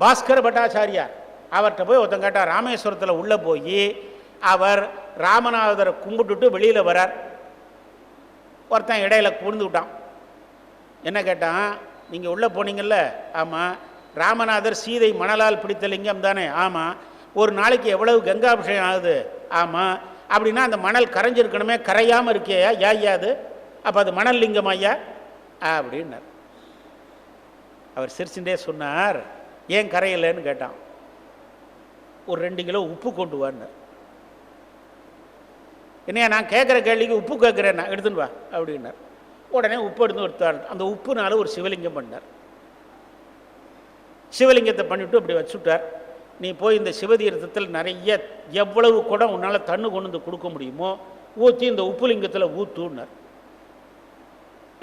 பாஸ்கர பட்டாச்சாரியார். அவர்கிட்ட போய் ஒருத்தன் கேட்டார் ராமேஸ்வரத்தில் உள்ளே போய் அவர் ராமநாதரை கும்பிட்டுட்டு வெளியில் வரார். ஒருத்தன் இடையில புரிந்து விட்டான். என்ன கேட்டான் நீங்கள் உள்ளே போனீங்கல்ல? ஆமாம் ராமநாதர் சீதை மணலால் பிடித்த லிங்கம் தானே? ஆமாம் ஒரு நாளைக்கு எவ்வளவு கங்காபிஷேகம் ஆகுது? ஆமாம் அப்படின்னா அந்த மணல் கரைஞ்சிருக்கணுமே கரையாமல் இருக்கியா யா அப்போ அது மணல் லிங்கம் ஐயா? அப்படின்னார். அவர் சிரிச்சுட்டே சொன்னார் ஏன் கரையில்லைன்னு கேட்டான். ஒரு ரெண்டு கிலோ உப்பு கொண்டு வான்னு. என்னையா நான் கேட்குற கேள்விக்கு உப்பு கேட்குறேன் நான் எடுத்துன்னு வா அப்படின்னார். உடனே உப்பு எடுத்து எடுத்தாள் அந்த உப்புனால ஒரு சிவலிங்கம் பண்ணார். சிவலிங்கத்தை பண்ணிவிட்டு அப்படி வச்சுட்டார். நீ போய் இந்த சிவதீர்த்தத்தில் நிறைய எவ்வளவு குடம் உன்னால் தண்ணு கொண்டு வந்து கொடுக்க முடியுமோ ஊற்றி இந்த உப்பு லிங்கத்தில் ஊற்றுன்னார்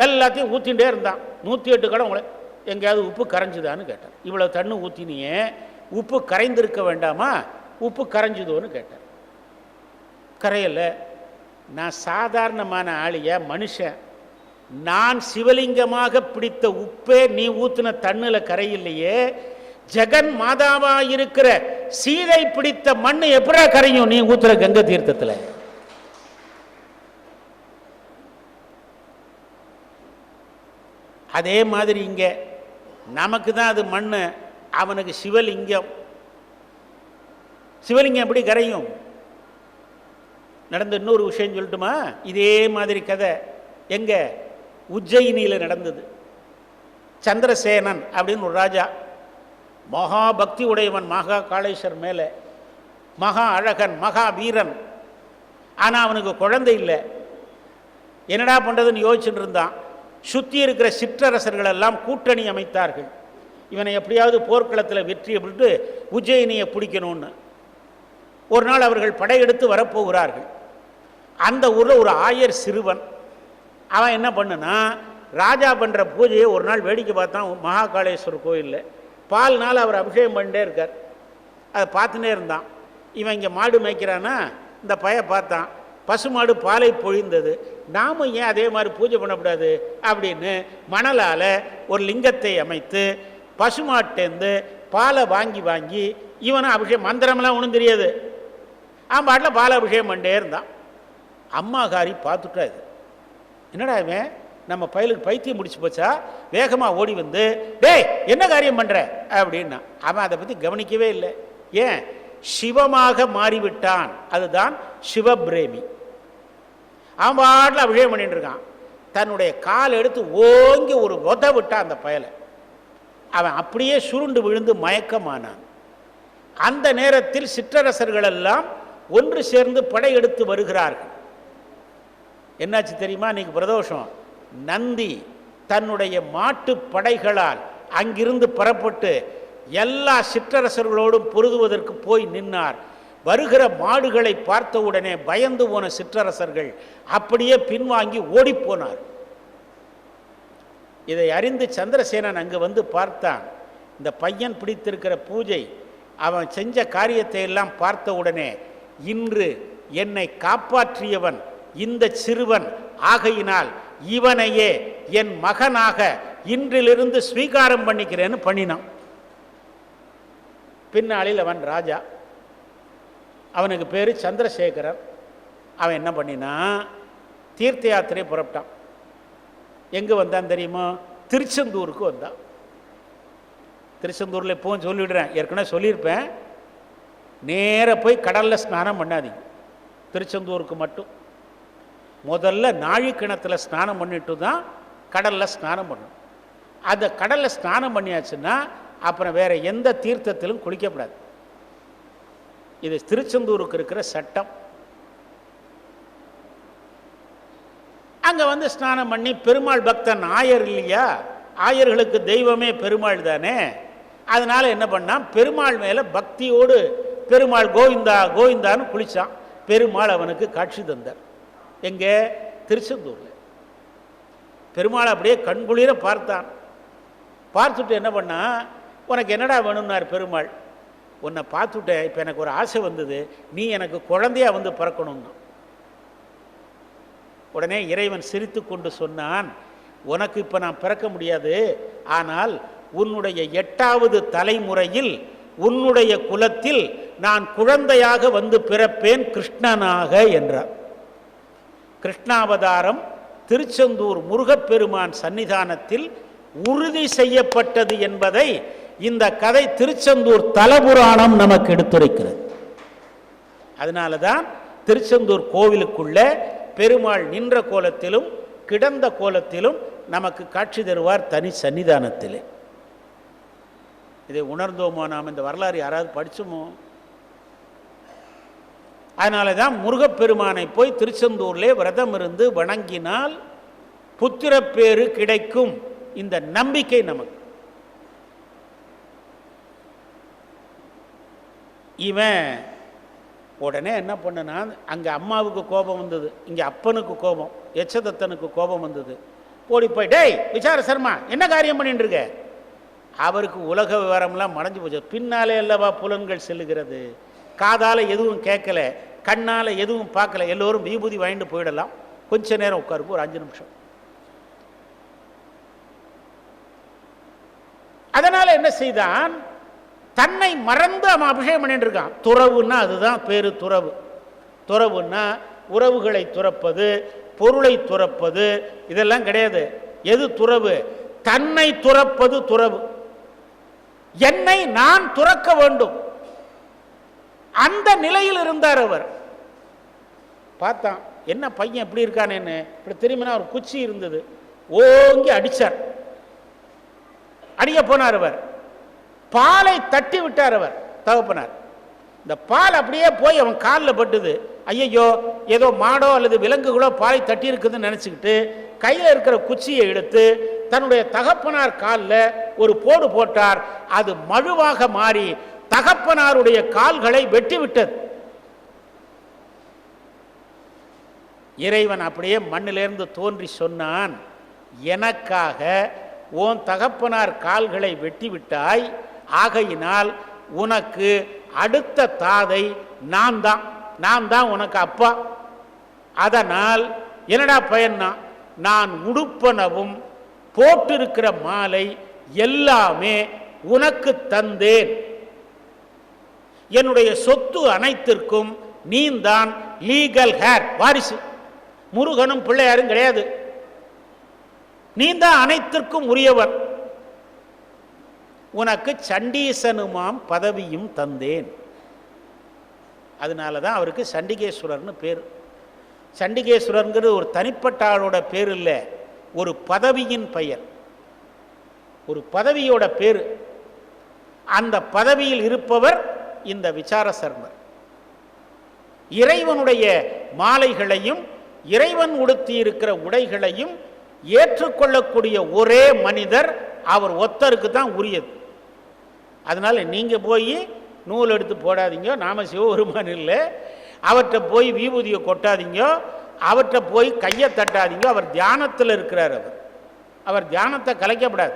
எல்லாத்தையும் ஊற்றிகிட்டே இருந்தான். நூற்றி எட்டு குடம் உங்களை எங்கேயாவது உப்பு கரைஞ்சுதான்னு கேட்டார் இவ்வளோ தண்ணு ஊற்றினியே உப்பு கரைந்திருக்க வேண்டாமா? உப்பு கரைஞ்சுதோன்னு கேட்டார் கரையலை. நான் சாதாரணமான ஆளியா மனுஷன். நான் சிவலிங்கமாக பிடித்த உப்பே நீ ஊத்துன தண்ணில் கரையில்லையே. ஜெகன் மாதாவா இருக்கிற சீதை பிடித்த மண்ணு எப்படா கரையும் நீ ஊத்துற கங்க தீர்த்தத்தில்? அதே மாதிரி இங்கே நமக்கு தான் அது மண்ணு. அவனுக்கு சிவலிங்கம். சிவலிங்கம் எப்படி கரையும்? நடந்த இன்னொரு விஷயம் சொல்லட்டுமா? இதே மாதிரி கதை. எங்க? உஜ்ஜயினியில் நடந்தது. சந்திரசேனன் அப்படின்னு ஒரு ராஜா. மகா பக்தி உடையவன் மகா காளேஸ்வர் மேலே. மகா அழகன் மகா வீரன். ஆனால் அவனுக்கு குழந்தை இல்லை. என்னடா பண்ணுறதுன்னு யோசிச்சுட்டு இருந்தான். சுற்றி இருக்கிற சிற்றரசர்கள் எல்லாம் கூட்டணி அமைத்தார்கள். இவனை எப்படியாவது போர்க்களத்தில் வெற்றி விட்டு உஜ்ஜயினியை பிடிக்கணும்னு. ஒரு நாள் அவர்கள் படையெடுத்து வரப்போகிறார்கள். அந்த ஊரில் ஒரு ஆயர் சிறுவன் அவன் என்ன பண்ணுனா ராஜா பண்ணுற பூஜையை ஒரு நாள் வேடிக்கை பார்த்தான் மகாகாளேஸ்வரர் கோயிலில் பால் நாள் அவர் அபிஷேகம் பண்ணிட்டே இருக்கார். அதை பார்த்துட்டே இருந்தான். இவன் இங்கே மாடு மேய்க்கிறான்னா இந்த பைய பார்த்தான். பசுமாடு பாலை பொழிந்தது. நாமும் ஏன் அதே மாதிரி பூஜை பண்ணக்கூடாது? அப்படின்னு மணலால் ஒரு லிங்கத்தை அமைத்து பசுமாட்டேந்து பாலை வாங்கி வாங்கி இவனும் அபிஷேகம் மந்திரமெல்லாம் ஒன்றும் தெரியாது. அவன் பாட்டில் பால் அபிஷேகம் பண்ணிட்டே இருந்தான். அம்மாகாரி பார்த்துட்டா இது. என்னடா இவன்? நம்ம பயலுக்கு பைத்தியம் முடிச்சு போச்சா? வேகமாக ஓடி வந்து டேய் என்ன காரியம் பண்ணுற அப்படின்னா அவன் அதை பற்றி கவனிக்கவே இல்லை. ஏன்? சிவமாக மாறிவிட்டான். அதுதான் சிவபிரேமி. அவன் பாட்டில் அபிஷேகம் பண்ணிட்டு இருக்கான். தன்னுடைய கால் எடுத்து ஓங்கி ஒரு உத விட்டான் அந்த பயலை. அவன் அப்படியே சுருண்டு விழுந்து மயக்கமானான். அந்த நேரத்தில் சிற்றரசர்கள் எல்லாம் ஒன்று சேர்ந்து படையெடுத்து வருகிறார்கள். என்னாச்சு தெரியுமா? இன்னைக்கு பிரதோஷம். நந்தி தன்னுடைய மாட்டு படைகளால் அங்கிருந்து புறப்பட்டு எல்லா சிற்றரசர்களோடும் பொருதுவதற்கு போய் நின்னார். வருகிற மாடுகளை பார்த்தவுடனே பயந்து போன சிற்றரசர்கள் அப்படியே பின்வாங்கி ஓடிப்போனார். இதை அறிந்து சந்திரசேனன் அங்கு வந்து பார்த்தான். இந்த பையன் பிடித்திருக்கிற பூஜை அவன் செஞ்ச காரியத்தை எல்லாம் பார்த்தவுடனே இன்று என்னை காப்பாற்றியவன் இந்த சிறுவன் ஆகையினால் இவனையே என் மகனாக இன்றிலிருந்து ஸ்வீகாரம் பண்ணிக்கிறேன்னு பண்ணினான். பின்னாளில் அவன் ராஜா. அவனுக்கு பேர் சந்திரசேகரன். அவன் என்ன பண்ணினான் தீர்த்த யாத்திரையை புறப்பட்டான். எங்கே வந்தான் தெரியுமா? திருச்செந்தூருக்கு வந்தான். திருச்செந்தூரில் இப்போவும் சொல்லிவிடுறேன் ஏற்கனவே சொல்லியிருப்பேன். நேராக போய் கடலில் ஸ்நானம் பண்ணாதீங்க. திருச்செந்தூருக்கு மட்டும். முதல்ல நாழிக்கிணத்துல ஸ்நானம் பண்ணிட்டு தான் கடலில் ஸ்நானம் பண்ணும். அந்த கடலில் ஸ்நானம் பண்ணியாச்சுன்னா அப்புறம் வேறு எந்த தீர்த்தத்திலும் குளிக்கக்கூடாது. இது திருச்செந்தூருக்கு இருக்கிற சட்டம். அங்கே வந்து ஸ்நானம் பண்ணி பெருமாள் பக்தன் ஆயர் இல்லையா? ஆயர்களுக்கு தெய்வமே பெருமாள் தானே? அதனால என்ன பண்ணான் பெருமாள் மேலே பக்தியோடு பெருமாள் கோவிந்தா கோவிந்தான்னு குளிச்சான். பெருமாள் அவனுக்கு காட்சி தந்தார். எங்கே? திருச்செந்தூரில். பெருமாள் அப்படியே கண்குளிர பார்த்தான். பார்த்துட்டு என்ன பண்ணா உனக்கு என்னடா வேணும்னார் பெருமாள்? உன்னை பார்த்துட்டேன் இப்போ எனக்கு ஒரு ஆசை வந்தது நீ எனக்கு குழந்தையா வந்து பிறக்கணும்னு. உடனே இறைவன் சிரித்து கொண்டு சொன்னான் உனக்கு இப்போ நான் பிறக்க முடியாது ஆனால் உன்னுடைய எட்டாவது தலைமுறையில் உன்னுடைய குலத்தில் நான் குழந்தையாக வந்து பிறப்பேன் கிருஷ்ணனாக என்றார். கிருஷ்ணாவதாரம் திருச்செந்தூர் முருகப்பெருமான் சன்னிதானத்தில் உறுதி செய்யப்பட்டது என்பதை இந்த கதை திருச்செந்தூர் தலபுராணம் நமக்கு எடுத்துரைக்கிறது. அதனால தான் திருச்செந்தூர் கோவிலுக்குள்ள பெருமாள் நின்ற கோலத்திலும் கிடந்த கோலத்திலும் நமக்கு காட்சி தருவார் தனி சன்னிதானத்திலே. இதை உணர்ந்தோமோ நாம்? இந்த வரலாறு யாராவது படிச்சோமோ? அதனால தான் முருகப்பெருமானை போய் திருச்செந்தூர்லே விரதம் இருந்து வணங்கினால் புத்திரப்பேறு கிடைக்கும் இந்த நம்பிக்கை நமக்கு. இவன் உடனே என்ன பண்ணுனா அங்கே அம்மாவுக்கு கோபம் வந்தது இங்கே அப்பனுக்கு கோபம் எச்சதத்தனுக்கு கோபம் வந்தது. ஓடி போய் டேய் விசார சர்மா என்ன காரியம் பண்ணிட்டு இருக்க? அவருக்கு உலக விவரம்லாம் மறைஞ்சு போச்சு. பின்னாலே அல்லவா புலன்கள் செல்லுகிறது? காதால் எதுவும் கேட்கல கண்ணால் எதுவும் பார்க்கல. எல்லோரும் விபூதி வாங்கிட்டு போயிடலாம். கொஞ்ச நேரம் உட்காருப்போம் ஒரு அஞ்சு நிமிஷம். அதனால் என்ன செய்தான்? தன்னை மறந்து அவன் அபிஷேகம் பண்ணிட்டு இருக்கான். துறவுன்னா அதுதான் பேரு துறவு. துறவுன்னா உறவுகளை துறப்பது பொருளை துறப்பது இதெல்லாம் கிடையாது. எது துறவு? தன்னை துறப்பது துறவு. என்னை நான் துறக்க வேண்டும். அந்த நிலையில் இருந்தார் அவர். பார்த்தான் என்ன பையன் எப்படி இருக்கானேன்னு? இப்படி திரும்பினா ஒரு குச்சி இருந்தது. ஓங்கி அடிச்சார். அடிய போனார் அவர். பாலை தட்டி விட்டார் அவர் தகப்பனார். இந்த பால் அப்படியே போய் அவன் காலில் பட்டுது. ஐயையோ ஏதோ மாடோ அல்லது விலங்குகளோ பாலை தட்டி இருக்குதுன்னு நினச்சிக்கிட்டு கையில் இருக்கிற குச்சியை எடுத்து தன்னுடைய தகப்பனார் காலில் ஒரு போடு போட்டார். அது மழுவாக மாறி தகப்பனாருடைய கால்களை வெட்டி விட்டது. இறைவன் அப்படியே மண்ணிலிருந்து தோன்றி சொன்னான் எனக்காக ஓன் தகப்பனார் கால்களை வெட்டி விட்டாய் ஆகையினால் உனக்கு அடுத்த தாதை நான் தான் நான் தான் உனக்கு அப்பா. அதனால் என்னடா பயன்னா நான் உடுப்பனவும் போட்டிருக்கிற மாலை எல்லாமே உனக்கு தந்தேன். என்னுடைய சொத்து அனைத்திற்கும் நீந்தான் லீகல் ஹேர் வாரிசு. முருகனும் பிள்ளையாரும் கிடையாது. நீந்தான் அனைத்திற்கும் உரியவர். உனக்கு சண்டீசனுமாம் பதவியும் தந்தேன். அதனால தான் அவருக்கு சண்டிகேஸ்வரர்னு பேர். சண்டிகேஸ்வரருங்கிறது ஒரு தனிப்பட்ட ஆளோட பேர் இல்லை ஒரு பதவியின் பெயர். ஒரு பதவியோட பேர். அந்த பதவியில் இருப்பவர் இந்த விசார சர்மர் இறைவனுடைய மாலைகளையும் இறைவன் உடுத்தி இருக்கிற உடைகளையும் ஏற்றுக்கொள்ளக்கூடிய ஒரே மனிதர் அவர் ஒத்தருக்கு தான் உரியது. அதனால் நீங்கள் போய் நூல் எடுத்து போடாதீங்க. நாம சிவபெருமான் இல்லை. அவற்றை போய் விபூதியை கொட்டாதீங்க. அவற்றை போய் கையை தட்டாதீங்க. அவர் தியானத்தில் இருக்கிறார் அவர். அவர் தியானத்தை கலைக்கப்படாது.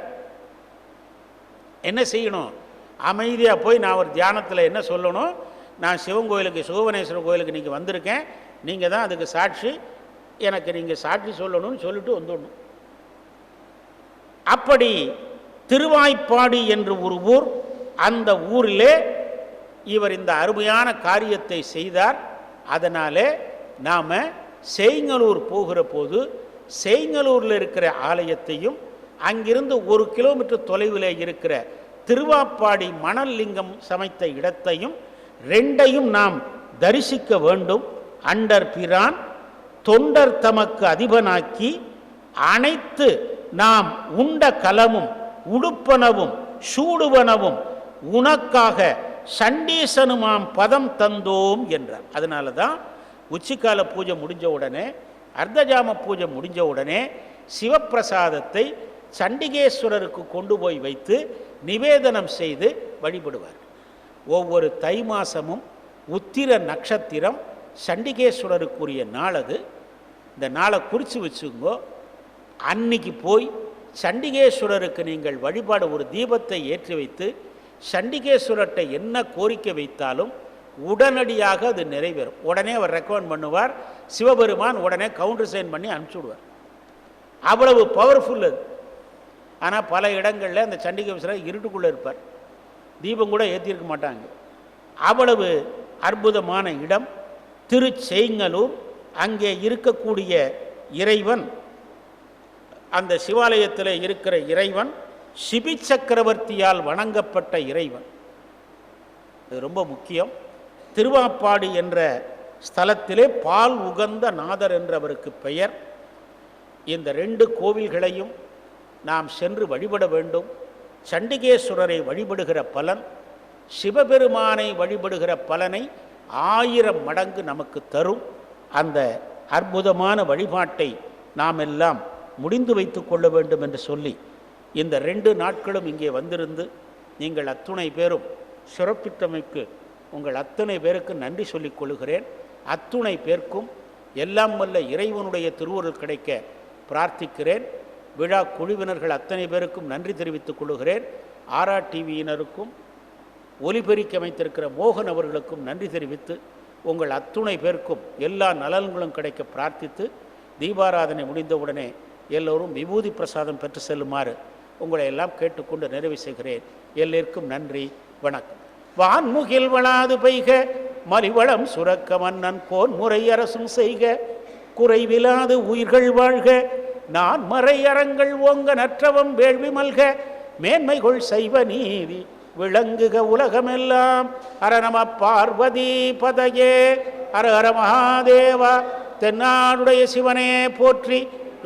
என்ன செய்யணும்? அமைதியாக போய் நான் ஒரு தியானத்தில் என்ன சொல்லணும்? நான் சிவன் கோயிலுக்கு சிவபனேஸ்வரர் கோயிலுக்கு நீங்கள் வந்திருக்கேன். நீங்கள் தான் அதுக்கு சாட்சி. எனக்கு நீங்கள் சாட்சி சொல்லணும்னு சொல்லிட்டு வந்துடணும். அப்படி திருவாய்ப்பாடி என்று ஒரு ஊர் அந்த ஊரிலே இவர் இந்த அருமையான காரியத்தை செய்தார். அதனாலே நாம் செய்ங்கலூர் போகிற போது செய்ங்கலூரில் இருக்கிற ஆலயத்தையும் அங்கிருந்து ஒரு கிலோமீட்டர் தொலைவில் இருக்கிற திருவாப்பாடி மணல் லிங்கம் சமைத்த இடத்தையும் ரெண்டையும் நாம் தரிசிக்க வேண்டும். அண்டர் பிரான் தொண்டர் தமக்கு அதிபனாக்கி அனைத்து நாம் உண்ட கலமும் உடுப்பனவும் சூடுவனவும் உனக்காக சண்டீசனுமாம் பதம் தந்தோம் என்றார். அதனால தான் உச்சிக்கால பூஜை முடிஞ்ச உடனே அர்த்தஜாம பூஜை முடிஞ்ச உடனே சிவப்பிரசாதத்தை சண்டிகேஸ்வரருக்கு கொண்டு போய் வைத்து நிவேதனம் செய்து வழிபடுவார். ஒவ்வொரு தை மாசமும் உத்திர நட்சத்திரம் சண்டிகேஸ்வரருக்குரிய நாள் அது இந்த நாளை குறித்து வச்சுங்கோ அன்னைக்கு போய் சண்டிகேஸ்வரருக்கு நீங்கள் வழிபாடு ஒரு தீபத்தை ஏற்றி வைத்து சண்டிகேஸ்வரர்கிட்ட என்ன கோரிக்கை வைத்தாலும் உடனடியாக அது நிறைவேறும். உடனே அவர் ரெக்கமெண்ட் பண்ணுவார். சிவபெருமான் உடனே கவுண்டர் சைன் பண்ணி அனுப்பிச்சுடுவார் அவ்வளவு பவர்ஃபுல் அது. ஆனால் பல இடங்களில் அந்த சண்டிகேஸ்வரர் இருட்டுக்குள்ளே இருப்பார். தீபம் கூட ஏற்றிருக்க மாட்டாங்க. அவ்வளவு அற்புதமான இடம். திருச்செய்ங்கலூர் அங்கே இருக்கக்கூடிய இறைவன். அந்த சிவாலயத்தில் இருக்கிற இறைவன் சிபி சக்கரவர்த்தியால் வணங்கப்பட்ட இறைவன். இது ரொம்ப முக்கியம். திருவாப்பாடி என்ற ஸ்தலத்திலே பால் உகந்த நாதர் என்றவருக்கு பெயர். இந்த ரெண்டு கோவில்களையும் நாம் சென்று வழிபட வேண்டும். சண்டிகேஸ்வரரை வழிபடுகிற பலன் சிவபெருமானை வழிபடுகிற பலனை ஆயிரம் மடங்கு நமக்கு தரும். அந்த அற்புதமான வழிபாட்டை நாம் எல்லாம் முடிந்து வைத்து கொள்ள வேண்டும் என்று சொல்லி இந்த ரெண்டு நாட்களும் இங்கே வந்திருந்து நீங்கள் அத்துணை பேரும் சிறப்பித்தமைக்கு உங்கள் அத்தனை பேருக்கு நன்றி சொல்லிக் கொள்கிறேன். அத்துணை பேர்க்கும் எல்லாம் வல்ல இறைவனுடைய திருவுருள் கிடைக்க பிரார்த்திக்கிறேன். விழா குழுவினர்கள் அத்தனை பேருக்கும் நன்றி தெரிவித்துக் கொள்கிறேன். ஆரா டிவியினருக்கும் ஒலிபெருக்கி அமைத்திருக்கிற மோகன் அவர்களுக்கும் நன்றி தெரிவித்து உங்கள் அத்துணை பேருக்கும் எல்லா நலன்களும் கிடைக்க பிரார்த்தித்து தீபாராதனை முடிந்தவுடனே எல்லோரும் விபூதி பிரசாதம் பெற்று செல்லுமாறு உங்களை எல்லாம் கேட்டுக்கொண்டு நிறைவு செய்கிறேன். எல்லோருக்கும் நன்றி வணக்கம். வான்முகில் வளாது பெய்க மலிவளம் சுரக்க மன்னன் போன் முறை அரசும் செய்க. குறைவிலாது உயிர்கள் வாழ்க நான் மறை அறங்கள் ஓங்க நற்றவம் வேள்வி மல்க. மேன்மைகொள் செய்வ நீதி விளங்குக உலகமெல்லாம். அரணம பார்வதி பதையே அர அர மகாதேவா தென்னாடுடைய சிவனே போற்றி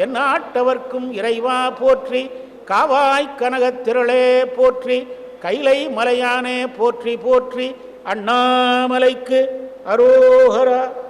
என் நாட்டவர்க்கும் இறைவா போற்றி. காவாய் கனகத் திரளே போற்றி கைலை மலையானே போற்றி போற்றி அண்ணாமலைக்கு அரோகரா